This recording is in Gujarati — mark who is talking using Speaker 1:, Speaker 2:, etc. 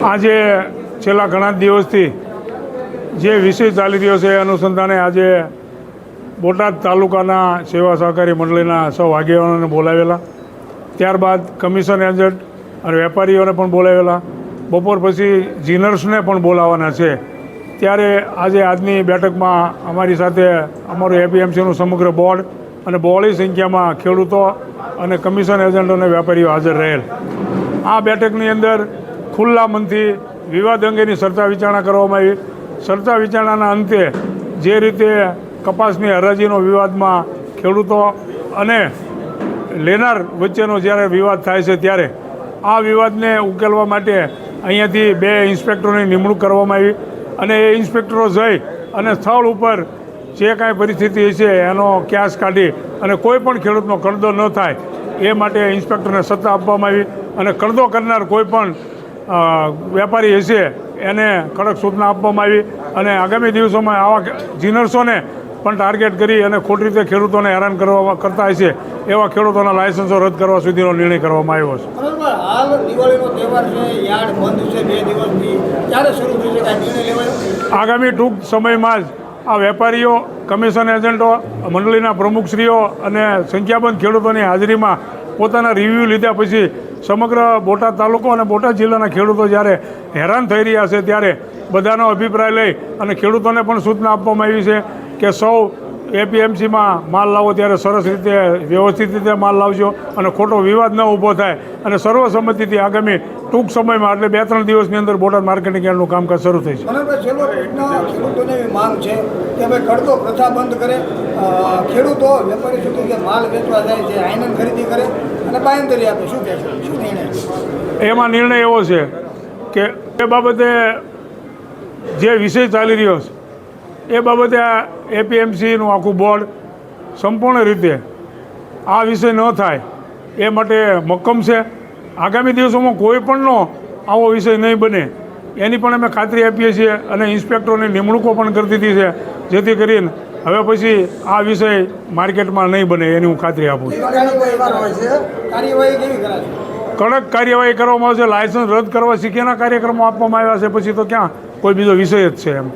Speaker 1: આજે છેલ્લા ઘણા દિવસથી જે વિષય ચાલી રહ્યો છે એ અનુસંધાને આજે બોટાદ તાલુકાના સેવા સહકારી મંડળીના સૌ આગેવાનોને બોલાવેલા. ત્યારબાદ કમિશન એજન્ટ અને વેપારીઓને પણ બોલાવેલા. બપોર પછી જીનર્સને પણ બોલાવવાના છે. ત્યારે આજે આજની બેઠકમાં અમારી સાથે અમારું એપીએમસીનું સમગ્ર બોર્ડ અને બહોળી સંખ્યામાં ખેડૂતો અને કમિશન એજન્ટો અને વેપારીઓ હાજર રહેલ. આ બેઠકની અંદર ખુલ્લા મનથી વિવાદ અંગેની સરતા વિચારણા કરવામાં આવી. સરતા વિચારણાના અંતે જે રીતે કપાસની હરાજીનો વિવાદમાં ખેડૂતો અને લેનાર વચ્ચેનો જ્યારે વિવાદ થાય છે ત્યારે આ વિવાદને ઉકેલવા માટે અહીંયાથી બે ઇન્સ્પેક્ટરોની નિમણૂક કરવામાં આવી અને એ ઇન્સ્પેક્ટરો જઈ અને સ્થળ ઉપર જે કાંઈ પરિસ્થિતિ છે એનો ક્યાસ કાઢી અને કોઈ પણ ખેડૂતનો કરદો ન થાય એ માટે ઇન્સ્પેક્ટરને સત્તા આપવામાં આવી અને કરદો કરનાર કોઈ પણ વેપારી હશે એને કડક સૂચના આપવામાં આવી અને આગામી દિવસોમાં આવા જીનર્સોને પણ ટાર્ગેટ કરી અને ખોટી રીતે ખેડૂતોને હેરાન કરવા કરતા હશે એવા ખેડૂતોના લાયસન્સો રદ કરવા સુધીનો નિર્ણય કરવામાં આવ્યો છે.
Speaker 2: હાલ દિવાળીનો તહેવાર છે યાર્ડ બંધ છે બે દિવસથી. ક્યારે શરૂ થશે? કાંઈ નિર્ણય લેવાયો?
Speaker 1: આગામી ટૂંક સમયમાં જ આ વેપારીઓ, કમિશન એજન્ટો, મંડળીના પ્રમુખશ્રીઓ અને સંખ્યાબંધ ખેડૂતોની હાજરીમાં પોતાના રિવ્યૂ લીધા પછી સમગ્ર બોટાદ તાલુકો અને બોટાદ જિલ્લાના ખેડૂતો જ્યારે હેરાન થઈ રહ્યા છે ત્યારે બધાનો અભિપ્રાય લઈ અને ખેડૂતોને પણ સૂચના આપવામાં આવી છે કે સૌ એપીએમસીમાં માલ લાવો ત્યારે સરસ રીતે વ્યવસ્થિત રીતે માલ લાવજો અને ખોટો વિવાદ ન ઊભો થાય. અને સર્વસંમતિથી આગામી ટૂંક સમયમાં એટલે બે ત્રણ દિવસની અંદર બોટાદ માર્કેટિંગ યાર્ડનું કામકાજ શરૂ થઈ છે
Speaker 2: માંગ છે કે ભાઈ કડતો પ્રથા બંધ કરે. ખેડૂતો વેપારી સુધી જે માલ વેચવા જાય છે આયનન ખરીદી કરે અને બાયંતરી આપે. શું કહેશો શું નિર્ણય
Speaker 1: એમાં નિર્ણય એવો છે કે એ બાબતે જે વિષય ચાલી રહ્યો છે એ બાબતે આ એપીએમસીનું આખું બોર્ડ સંપૂર્ણ રીતે આ વિષય ન થાય એ માટે મક્કમ છે. આગામી દિવસોમાં કોઈ પણનો આવો વિષય નહીં બને. એની પણ અમે ખાતરી આપીએ છીએ અને ઇન્સ્પેક્ટરોની નિમણૂકો પણ કરી દીધી છે, જેથી કરીને હવે પછી આ વિષય માર્કેટમાં નહીં બને એની હું ખાતરી આપું છું. કડક કાર્યવાહી કરવામાં આવશે, લાયસન્સ રદ કરવા શીખ્યાના કાર્યક્રમો આપવામાં આવ્યા છે, પછી તો ક્યાં કોઈ બીજો વિષય જ છે એમ.